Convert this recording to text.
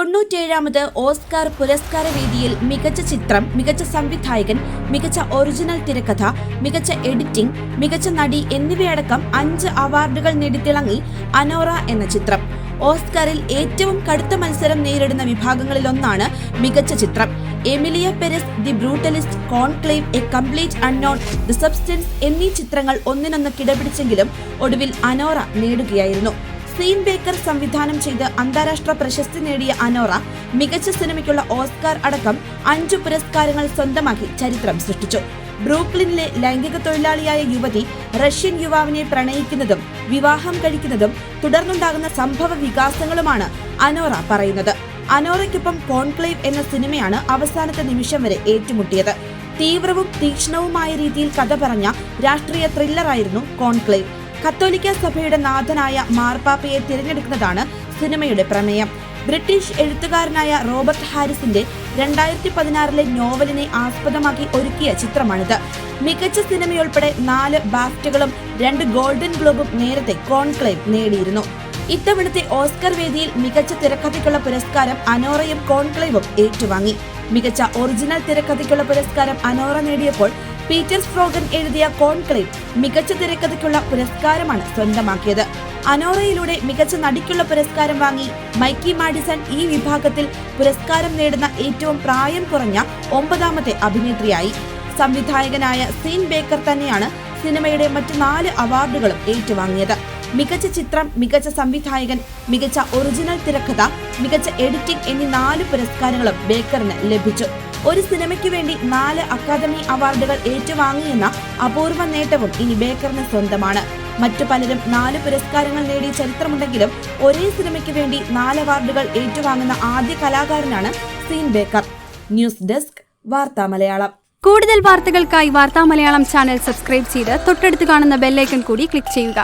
തൊണ്ണൂറ്റേഴാമത് Oscar പുരസ്കാര വേദിയിൽ മികച്ച ചിത്രം മികച്ച സംവിധായകൻ മികച്ച ഒറിജിനൽ തിരക്കഥ മികച്ച എഡിറ്റിംഗ് മികച്ച നടി എന്നിവയടക്കം അഞ്ച് അവാർഡുകൾ നേടിത്തിളങ്ങി അനോറ എന്ന ചിത്രം. ഓസ്കാറിൽ ഏറ്റവും കടുത്ത മത്സരം നേരിടുന്ന വിഭാഗങ്ങളിലൊന്നാണ് മികച്ച ചിത്രം. Emilia Perez the Brutalist Conclave a Complete Unknown the Substance എന്നീ ചിത്രങ്ങൾ ഒന്നിനൊന്ന് കിടപിടിച്ചെങ്കിലും ഒടുവിൽ അനോറ നേടുകയായിരുന്നു. സീൻ ബേക്കർ സംവിധാനം ചെയ്ത് അന്താരാഷ്ട്ര പ്രശസ്തി നേടിയ അനോറ മികച്ച സിനിമയ്ക്കുള്ള ഓസ്കാർ അടക്കം അഞ്ചു പുരസ്കാരങ്ങൾ സ്വന്തമാക്കി ചരിത്രം സൃഷ്ടിച്ചു. ബ്രൂക്ലിനിലെ ലൈംഗിക തൊഴിലാളിയായ യുവതി റഷ്യൻ യുവാവിനെ പ്രണയിക്കുന്നതും വിവാഹം കഴിക്കുന്നതും തുടർന്നുണ്ടാകുന്ന സംഭവ വികാസങ്ങളുമാണ് അനോറ പറയുന്നത്. അനോറയ്ക്കൊപ്പം കോൺക്ലേവ് എന്ന സിനിമയാണ് അവസാനത്തെ നിമിഷം വരെ ഏറ്റുമുട്ടിയത്. തീവ്രവും തീക്ഷ്ണവുമായ രീതിയിൽ കഥ പറഞ്ഞ രാഷ്ട്രീയ ത്രില്ലറായിരുന്നു കോൺക്ലേവ്. കത്തോലിക്ക സഭയുടെ നാഥനായ മാർപ്പാപ്പയെ തിരഞ്ഞെടുക്കുന്നതാണ് സിനിമയുടെ പ്രമേയം. ബ്രിട്ടീഷ് എഴുത്തുകാരനായ റോബർട്ട് ഹാരിസിന്റെ രണ്ടായിരത്തി പതിനാറിലെ നോവലിനെ ആസ്പദമാക്കി ഒരുക്കിയ ചിത്രമാണിത്. മികച്ച സിനിമയുൾപ്പെടെ നാല് ബാഫ്റ്റുകളും രണ്ട് ഗോൾഡൻ ഗ്ലോബും നേരത്തെ കോൺക്ലേവ് നേടിയിരുന്നു. ഇത്തവണത്തെ ഓസ്കർ വേദിയിൽ മികച്ച തിരക്കഥയ്ക്കുള്ള പുരസ്കാരം അനോറയും കോൺക്ലേവും ഏറ്റുവാങ്ങി. മികച്ച ഒറിജിനൽ തിരക്കഥയ്ക്കുള്ള പുരസ്കാരം അനോറ നേടിയപ്പോൾ പീറ്റർ സ്ട്രോഗൻ എഴുതിയ കോൺക്ലേവ് മികച്ച തിരക്കഥയ്ക്കുള്ള പുരസ്കാരമാണ് സ്വന്തമാക്കിയത്. അനോറയിലൂടെ മികച്ച നടിക്കുള്ള പുരസ്കാരം വാങ്ങി മൈക്കി മാഡിസൺ ഈ വിഭാഗത്തിൽ പുരസ്കാരം നേടുന്ന ഏറ്റവും പ്രായം കുറഞ്ഞ ഒമ്പതാമത്തെ അഭിനേത്രിയായി. സംവിധായകനായ സീൻ ബേക്കർ തന്നെയാണ് സിനിമയുടെ മറ്റ് നാല് അവാർഡുകളും ഏറ്റുവാങ്ങിയത്. മികച്ച ചിത്രം മികച്ച സംവിധായകൻ മികച്ച ഒറിജിനൽ തിരക്കഥ മികച്ച എഡിറ്റിംഗ് എന്നീ നാല് പുരസ്കാരങ്ങളും ബേക്കറിന് ലഭിച്ചു. ഒരു സിനിമയ്ക്ക് വേണ്ടി നാല് അക്കാദമി അവാർഡുകൾ ഏറ്റുവാങ്ങിയെന്ന അപൂർവ നേട്ടവും ഇനി ബേക്കറിന് സ്വന്തമാണ്. മറ്റു പലരും നാല് പുരസ്കാരങ്ങൾ നേടിയ ചരിത്രമുണ്ടെങ്കിലും ഒരേ സിനിമയ്ക്ക് വേണ്ടി നാല് അവാർഡുകൾ ഏറ്റുവാങ്ങുന്ന ആദ്യ കലാകാരനാണ് സീൻ ബേക്കർ. ന്യൂസ് ഡെസ്ക് വാർത്താ മലയാളം. കൂടുതൽ വാർത്തകൾക്കായി വാർത്താ മലയാളം ചാനൽ സബ്സ്ക്രൈബ് ചെയ്ത് തൊട്ടടുത്ത് കാണുന്ന ബെല്ലൈക്കൺ കൂടി ക്ലിക്ക് ചെയ്യുക.